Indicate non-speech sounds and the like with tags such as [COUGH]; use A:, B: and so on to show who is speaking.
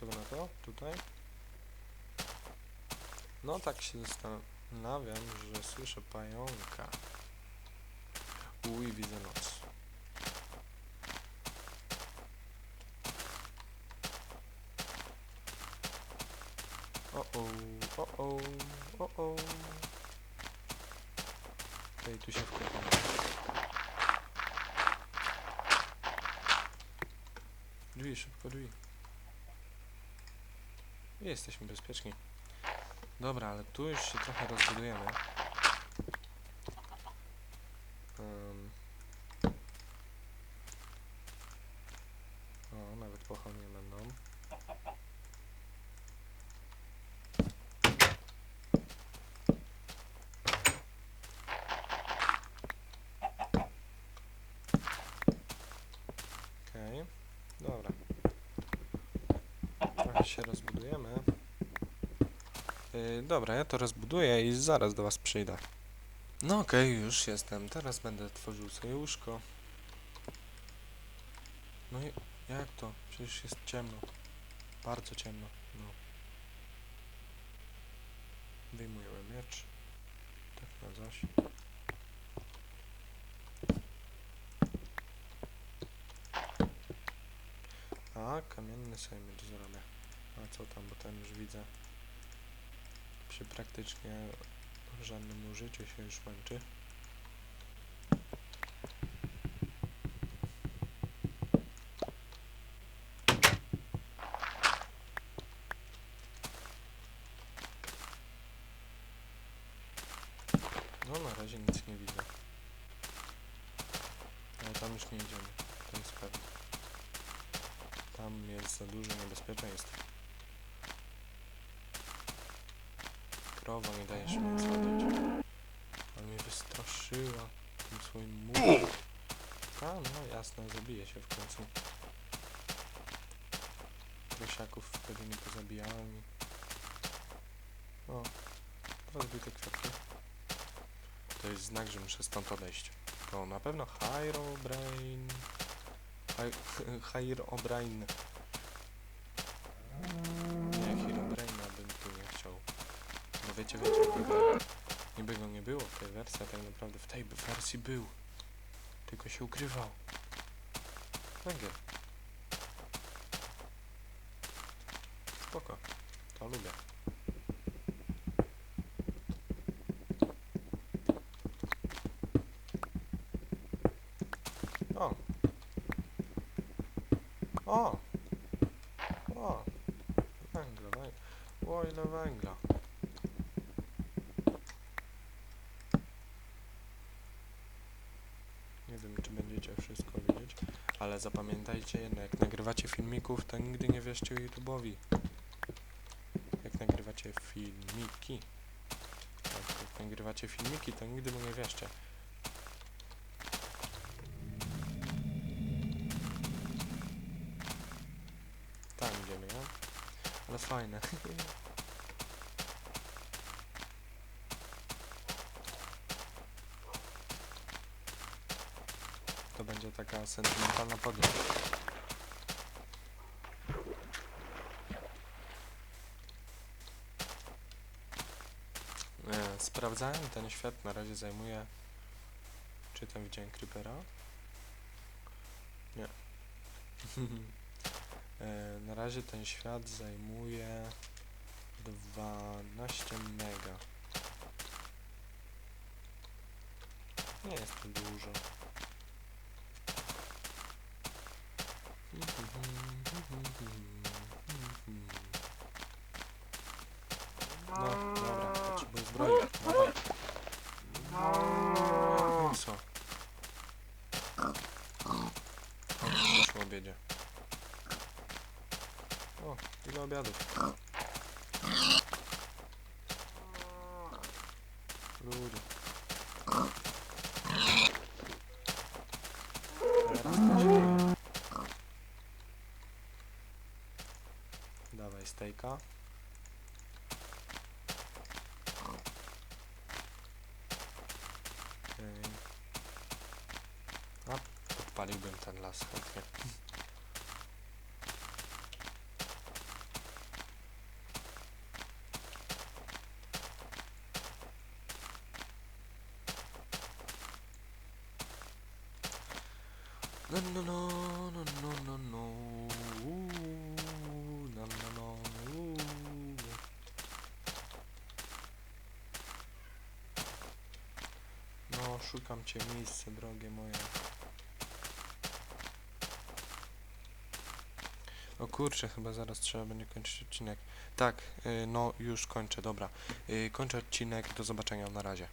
A: Co na to? Tutaj? No tak się zastanawiam, że słyszę pająka. Uj, widzę noc. O o, o o, o o. Okej, tu się wkładamy. Drzwi, szybko drzwi. Jesteśmy bezpieczni. Dobra, ale tu już się trochę rozbudujemy. Em. O, nawet pochodnie będą. Okej, dobra. Trochę się rozbudujemy. Yy, dobra, ja to rozbuduję i zaraz do was przyjdę. No okej, już jestem. Teraz będę tworzył sobie łóżko. No i jak to? Przecież jest ciemno. Bardzo ciemno. No. Wyjmujemy miecz. Tak na coś. A, kamienny sobie miecz zrobię. Co tam, bo ten już widzę przy praktycznie żadnym użyciu się już męczy. No na razie nic nie widzę. Ale tam już nie idziemy, to jest. Tam jest za dużo niebezpieczeństw. Krowa nie daje się ładować. Ale mnie wystraszyła tym swoim murem. A, no jasne, zabije się w końcu. Prosiaków wtedy nie pozabijałem. O, dwa zbite kwiatki. To jest znak, że muszę stąd odejść. To na pewno Herobrain... Herobrain... [LAUGHS] Nie, Herobraina bym tu nie chciał. No wiecie, wiecie, niby, go nie było w tej wersji, a tak naprawdę w tej wersji był. Tylko się ukrywał. Węgiel. Spoko. To lubię. O. O. O. Węgla, węgla. O, ile węgla. Wiem, czy będziecie wszystko widzieć, ale zapamiętajcie jedno, jak nagrywacie filmików, to nigdy nie wierzcie YouTube'owi. Jak nagrywacie filmiki. Tak, jak nagrywacie filmiki, to nigdy mu nie wierzcie. Tam idziemy, ja? Ale fajne. [LAUGHS] będzie taka sentymentalna podróż. E, sprawdzałem, ten świat na razie zajmuje... Czy tam widziałem creepera? Nie. [LAUGHS] e, na razie ten świat zajmuje 12 mega. Nie jest to dużo. Ile obiadów. Ludzie. Dawaj stejka. Okej. A, podpaliłbym ten las chętnie. No, no, no, no, no, no, no. No. No, szukam cię miejsce, drogie moje. O kurczę, chyba zaraz trzeba będzie kończyć odcinek. Tak, y, no już kończę, dobra. Y, kończę odcinek, do zobaczenia, na razie.